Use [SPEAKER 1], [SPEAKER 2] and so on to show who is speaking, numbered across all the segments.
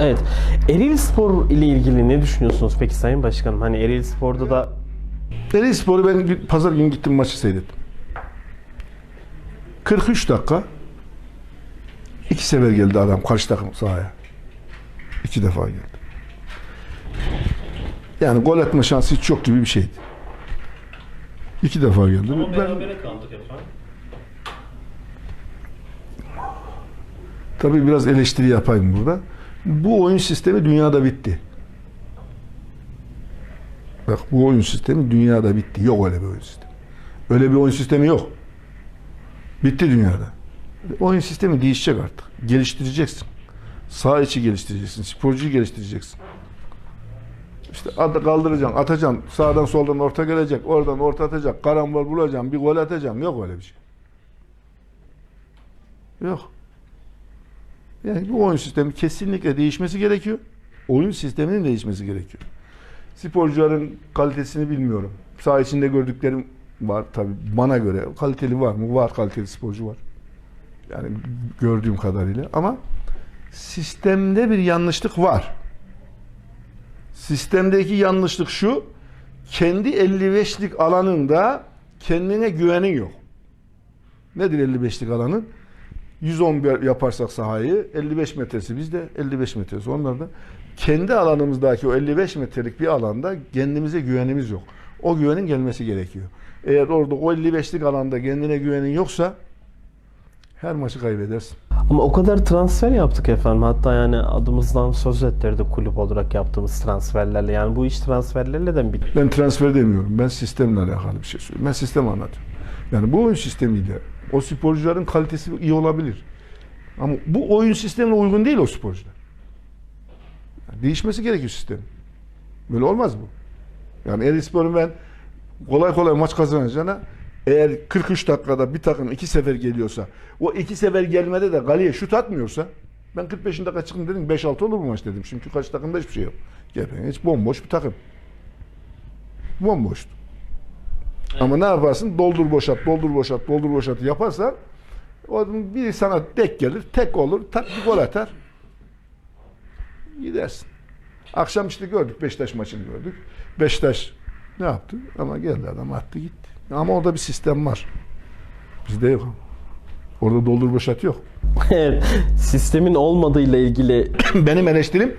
[SPEAKER 1] Evet. Eril Spor ile ilgili ne düşünüyorsunuz peki Sayın Başkanım? Hani Eril Spor'da da
[SPEAKER 2] Deli Spor'u ben bir- pazar günü gittim maçı seyrettim. 43 dakika iki sefer geldi adam karşı takım sahaya. İki defa geldi. Yani gol atma şansı hiç yok gibi bir şeydi. İki defa geldi. Ben,
[SPEAKER 1] kaldık efendim.
[SPEAKER 2] tabii biraz eleştiri yapayım burada. Bu oyun sistemi dünyada bitti. Bak bu oyun sistemi dünyada bitti. Yok öyle bir oyun sistemi. Öyle bir oyun sistemi yok. Bitti dünyada. Oyun sistemi değişecek artık. Geliştireceksin. Sağ içi geliştireceksin. Sporcuyu geliştireceksin. İşte at- kaldıracaksın, atacaksın. Sağdan soldan orta gelecek. Oradan orta atacak. Karambol bulacaksın. Bir gol atacaksın. Yok öyle bir şey. Yok. Yani bu oyun sistemi kesinlikle değişmesi gerekiyor. Oyun sisteminin değişmesi gerekiyor. Sporcuların kalitesini bilmiyorum. Saha içinde gördüklerim var tabii bana göre. Kaliteli var mı? Var kaliteli sporcu var. Yani gördüğüm kadarıyla ama sistemde bir yanlışlık var. Sistemdeki yanlışlık şu. Kendi 55'lik alanında kendine güvenin yok. Nedir 55'lik alanın? 111 yaparsak sahayı 55 metresi bizde 55 metresi onlarda. Kendi alanımızdaki o 55 metrelik bir alanda kendimize güvenimiz yok. O güvenin gelmesi gerekiyor. Eğer orada o 55'lik alanda kendine güvenin yoksa her maçı kaybedersin.
[SPEAKER 1] Ama o kadar transfer yaptık efendim. Hatta yani adımızdan söz ettirdi kulüp olarak yaptığımız transferlerle. Yani bu iş transferlerle de mi bitti?
[SPEAKER 2] Ben transfer demiyorum. Ben sistemle alakalı bir şey söylüyorum. Ben sistem anlatıyorum. Yani bu oyun sistemiyle o sporcuların kalitesi iyi olabilir. Ama bu oyun sistemine uygun değil o sporcular. Yani değişmesi gerekiyor sistem. Böyle olmaz bu. Yani Erispor'un ben kolay kolay maç kazanacağına eğer 43 dakikada bir takım iki sefer geliyorsa o iki sefer gelmede de kaleye şut atmıyorsa ben 45 dakika çıktım dedim 5-6 olur bu maç dedim. Çünkü kaç takımda hiçbir şey yok. Gepen hiç bomboş bir takım. Bomboştu. Ama ne yaparsın? Doldur boşalt, doldur boşalt, doldur boşalt yaparsan o adam biri sana tek gelir, tek olur, tak bir gol atar. Gidersin. Akşam işte gördük, Beşiktaş maçını gördük. Beşiktaş ne yaptı? Ama geldi adam attı gitti. Ama orada bir sistem var. Bizde yok. Orada doldur boşalt yok.
[SPEAKER 1] Evet. Sistemin olmadığıyla ilgili
[SPEAKER 2] Benim eleştirim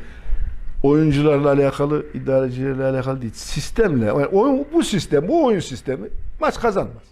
[SPEAKER 2] oyuncularla alakalı, idarecilerle alakalı değil. Sistemle. Yani oyun, bu sistem, bu oyun sistemi maç kazanmaz.